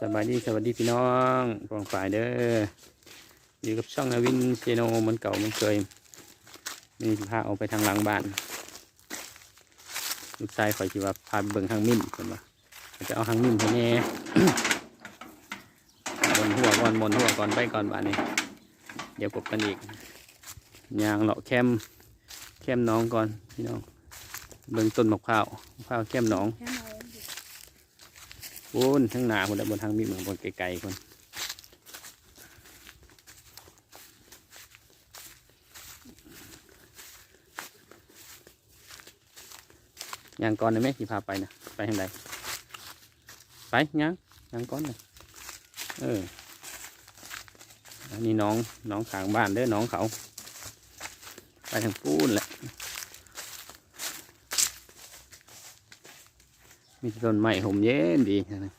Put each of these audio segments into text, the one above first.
สบายดีสวัสดีพี่น้องกองฝ่ายเด้ออยู่กับช่องนาวินเซโนเหมันเก่าเหมันเคยมีพาออกไปทางหลังบ้านลูกชายคอยคิดว่าพาเบิ่งทางมิ่นว่าเขาจะเอาทางมิ่มให้แน่บนหัวก่อนบนหัวก่อนไปก่อนบ้านนี้ เดี๋ยวกบกันอีกยางเลาะแคมแคมน้องก่อนพี่น้องเบิ่งต้นมะพร้าวมะพร้าวแคมน้อง นทั้งหนาคนและบนทางมีเหมือนบนไกลๆคนย่างก่อนได้ไหมที่พาไปนะไปทางใดไปย่างย่างก่อนเลยเอออันนี้น้องน้องขางบ้านเด้อน้องเขา ไปทางปูนแหละ มีต้นไม้ห่มเย็นดีนะ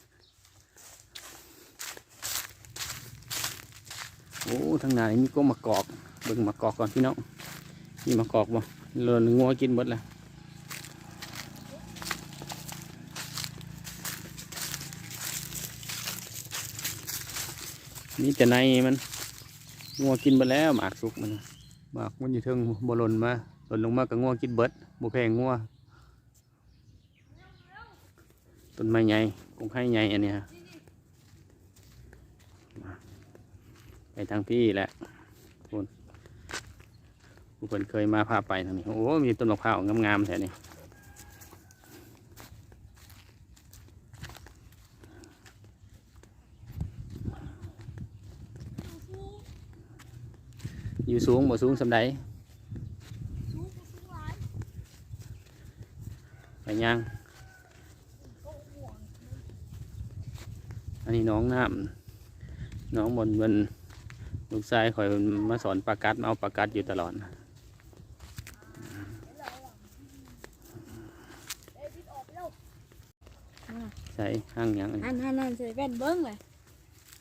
โอ้ทางนานี่มีก็มากอกเบิ่งมากอกก่อนพี่น้องมีมากอกบ่เลินงัวกินหมดแล้วนี่แต่ในมันงัวกินไปแล้วหมากสุกมันหมากมันอยู่เทิงบ่หล่นมาหล่นลงมากับงัวกินเบิดบ่แพงงัว ต้นไม้ใหญ่คงให้ใหญ่อันนี้ฮะไปทางพี่แหละทุนผู้คนเคยมาพาไปทางนี้ โอ้ มีต้นมะพร้าวงามๆแถวนี้อยู่สูงบ่สูงสำใดสู้ก็สู้ร้ายไปย่าง ก็ห่วง อันนี้น้องน้ำน้องบนบนลูกชายคอยมาสอนปลากัดมาเอาปลากัดอยู่ตลอดเอ้ยพิษออกไปแล้วใส่ห้างหยังอันอันนั้นนั่นใส่แว่นเบิ้งเลย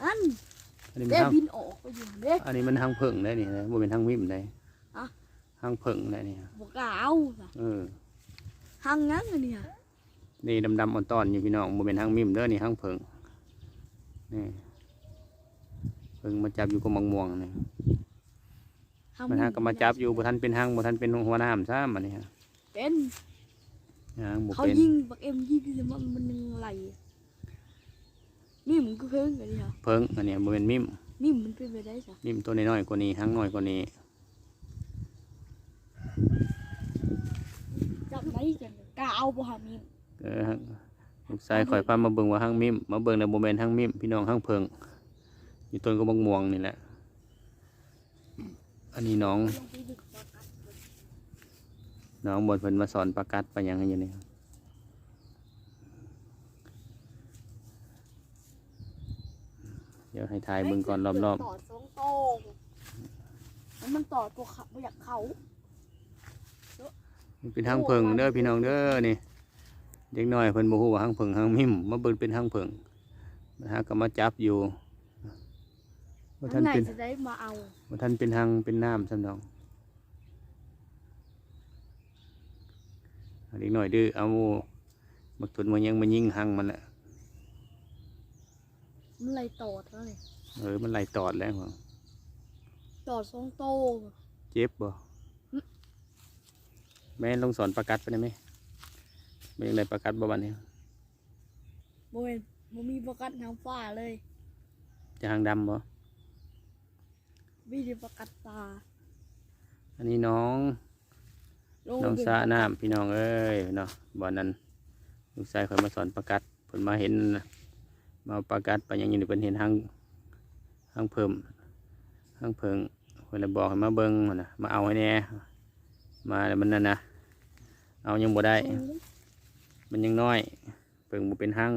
อันอันนี้มันเด้ห้างบินออกไปอยู่เด้อันนี้มันห้างเพิ่งได้นี่นะบ่เป็นห้างมิมได้อะห้างเพิ่งได้นี่บอกกล่าวน่ะเออหังงั้นเลยเนี่ยนี่ดำๆอ่อนตอนอยู่พี่น้องบ่เป็นห้างมิมเด้อนี่ห้างเพิ่ง นี่เพิ่งมาจับอยู่กับมังม่วงนี่หังมันหางก็มาจับอยู่บ่ทันเป็นห้างบ่ทันเป็นหัวหน้ำซ้ำอันนี้ฮะเป็นห้างบ่เขาเป็นยิงบักเอ็มยิงแต่มันมันยังไหลนี่มันก็เพิ่งกันนี่ค่ะเพิ่งอันนี้บ่เป็นมิมนี่มันเป็นไปได้จ้ะมิมตัวน้อยๆกว่านี้ห้างน้อยกว่านี้จับได้จังกล้าเอาบ่หามีเออฮะ ลูกชายคอยพามาเบิ่งว่าห้างมิมมาเบิ่งในโมเมนต์ห้างมิมพี่น้องห้างเพิงอยู่ต้นก็บังม่วงนี่แหละ อันนี้น้องลงไปดึกปลากัดน้องบนเพิ่นมาสอนประกัดไปหยังให้อยู่นี่เดี๋ยวให้ทายเบิ่งก่อนรอบต่อสองโตแล้วมันต่อตัวเขาอยากเขา ๆมันเป็นห้างเพิงเด้อพี่น้องเด้อนี่ เด็กน้อยเพิ่นบ่ฮู้ว่าห้างเพิงห้างมิมมาเบิ่งเป็นห้างเพิงนะฮะก็มาจับอยู่ว่าอัท่านนไหนเป็นจะได้มาเอาว่าท่านเป็นห้างเป็นน้ำซำน้องเด็กน้อยดื้อเอาบักตุนมายังมายิงหังมันแหละมันไหลต่อเท่าไหร่เออมันไล่ตอดแล้วเหรอต่อสองโตเจ็บบ่หึแม่นลงสอนประกัดไปได้ไหม ไม่ยังไรประกัดบ่บันนี้โมเห็นโมมีประกัดน้ำฟ้าเลยจะหางดำบ่มีแต่ประกัดตาอันนี้น้องลงน้องไปสาน้ำพี่น้องเอ้ยเนาะบ่อนั้นลูกชายคอยมาสอนประกัดเพิ่นมาเห็นมาเอาประกัดไปยังอยู่ในเพิ่นเห็นหางหางเพิ่มหางเพิงเพิ่นเลยบอกให้มาเบิ่งหั่นน่ะมาเอาให้แหน่มาแล้วมันนั่นนะเอายังบ่ได้ มันยังน้อยเพิ่งบ่เป็นหาง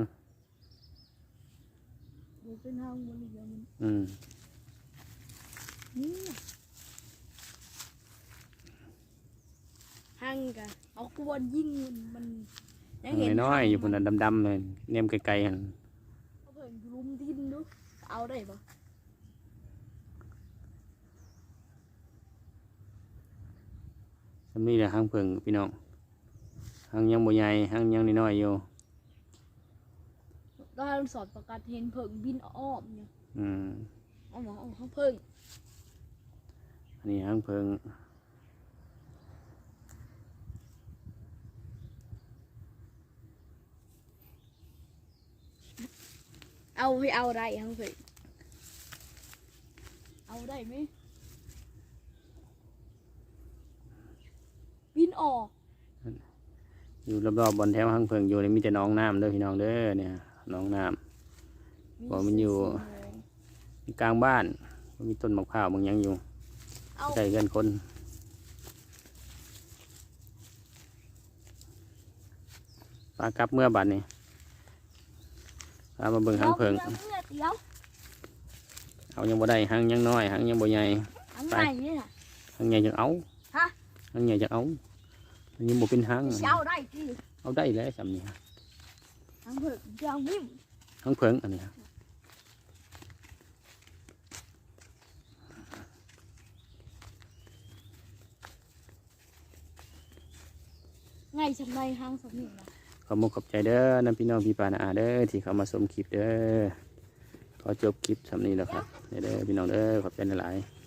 มันเป็นห้างมันเดียวมันอืมนี่ห้างกันเอากวนยิงมันมันยังเห็นน้อยๆอยู่พุ่นมัน่ะดำๆเลยเนมไกลๆหั่นเอาเพิ่นลุมดินดูเอาได้ปะสำนี้แหละหางเพิ่งพี่น้อง หางยังบ่ใหญ่หางยังน้อยๆอยู่ตตอนสอนประกาศเห็นเพิ่งบินอ้อมเนี่ยอืมเอาหมอเอาเพิ่งอันนี้ห้างเพิงเอาให้เอาได้ทั้งเพิ่งเอาได้ไหมบินออก อยู่รอบๆบนแถวห้างเพิงอยู่นี่มีแต่หน้องน้ำเด้อพี่น้องเด้อเนี่ยหน้องน้ำบอกมันอยู่มีกลางบ้านมีต้นมะพร้าวบางหยังอยู่เอาใกล้กันคนปลากลับเมื่อบัดนี่ปลามาเบิ่งห้างเพิงเดี๋ยวเดี๋ยวเอายังบ่ได้ห้างยังน้อยห้างยังบ่ใหญ่อันไหนเนี่ยน่ะห้างใหญ่จะเอาฮะห้างใหญ่จะเอา อันนี้บ่เป็นห้างสิเอาได้ที่เอาได้แล้วสำนี้ทั้งเพิ่งเดี๋ยววิ่งห้างเพิงอันนี้ไงสำไรห้างสำนึกนะขอมกขอบใจเด้อน้ำพี่น้องพี่ปานาอาเด้อที่เขามาชมคลิปเด้อขอจบคลิปสำนี้แล้วครับเด้อพี่น้องเด้อขอบใจหลายๆ